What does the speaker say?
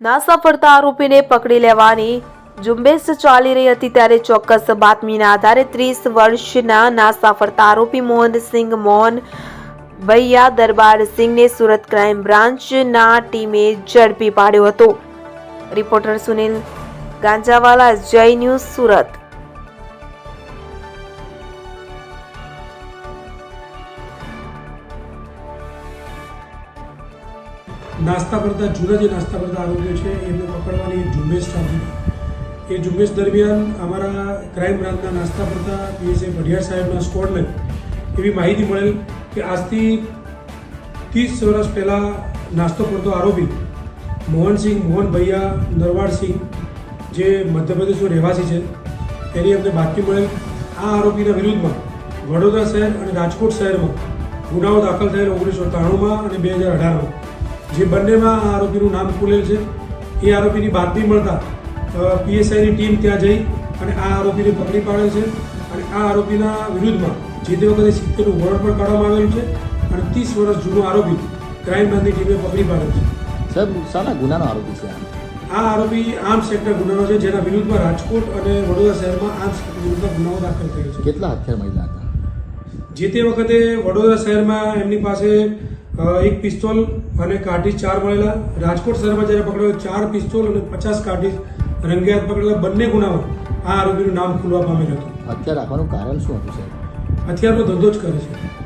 NASA ફરતા આરોપીને પકડી લેવાની ઝુંબેશ ચાલી રહી હતી ત્યારે ચોક્કસ બાતમીના આધારે ત્રીસ વર્ષના નાસા ફરતા આરોપી મોહનસિંહ મોહન ભૈયા દરબારસિંહને સુરત ક્રાઇમ બ્રાન્ચના ટીમે ઝડપી પાડ્યો હતો. રિપોર્ટર સુનિલ ગાંજાવાલા, જય ન્યૂઝ સુરત. નાસ્તા કરતા જૂના જે નાસ્તા કરતા આરોપીઓ છે, એમને પકડવાની એક ઝુંબેશ ચાલતી એ ઝુંબેશ દરમિયાન અમારા ક્રાઇમ બ્રાન્ચના નાસ્તા કરતા પીએસએ ભડિયાર સાહેબના સ્કોડને એવી માહિતી મળેલ કે આજથી ત્રીસ વર્ષ પહેલાં નાસ્તો કરતો આરોપી મોહનસિંહ, મોહન ભૈયા નરવાડસિંહ જે મધ્યપ્રદેશનો રહેવાસી છે, એની અમને બાતમી મળેલ, આ આરોપીના વિરુદ્ધમાં વડોદરા શહેર અને રાજકોટ શહેરમાં ગુનાઓ દાખલ થયેલ ઓગણીસો ત્રાણુંમાં અને બે હજાર અઢારમાં. જે બંનેમાં આ આરોપીનું નામ ખુલેલ છે. એ આરોપીની બાતમી મળતા પીએસઆઈની ટીમ ત્યાં જઈ અને આ આરોપીને પકડી પાડેલ છે અને આ આરોપીના વિરુદ્ધમાં જે તે વખતે સિત્તેરનું વોરંટ પણ કાઢવામાં આવેલું છે અને ત્રીસ વર્ષ જૂનો આરોપી ક્રાઇમ બ્રાન્ચની ટીમે પકડી પાડેલ છે. સાહેબ શાના ગુનાનો આરોપી છે આ? આરોપી આર્મ સેક્ટર ગુનાનો છે જેના વિરુદ્ધમાં રાજકોટ અને વડોદરા શહેરમાં આર્મ સેક્ટર વિરુદ્ધમાં ગુનાઓ દાખલ થયો છે. કેટલા હથિયાર મહિલા હતા? જે તે વખતે વડોદરા શહેરમાં એમની પાસે એક પિસ્તોલ અને કાર્ટીજ ચાર મળેલા રાજકોટ શહેરમાં જ્યારે પકડેલો ચાર પિસ્તોલ અને પચાસ કાર્ટીજ રંગિયાત પકડેલા બંને ગુનામાં આ આરોપીનું નામ ખુલવા પામેલ હતું. હત્યા રાખવાનું કારણ શું હતું સાહેબ? હથિયારનો ધંધો જ કરે છે.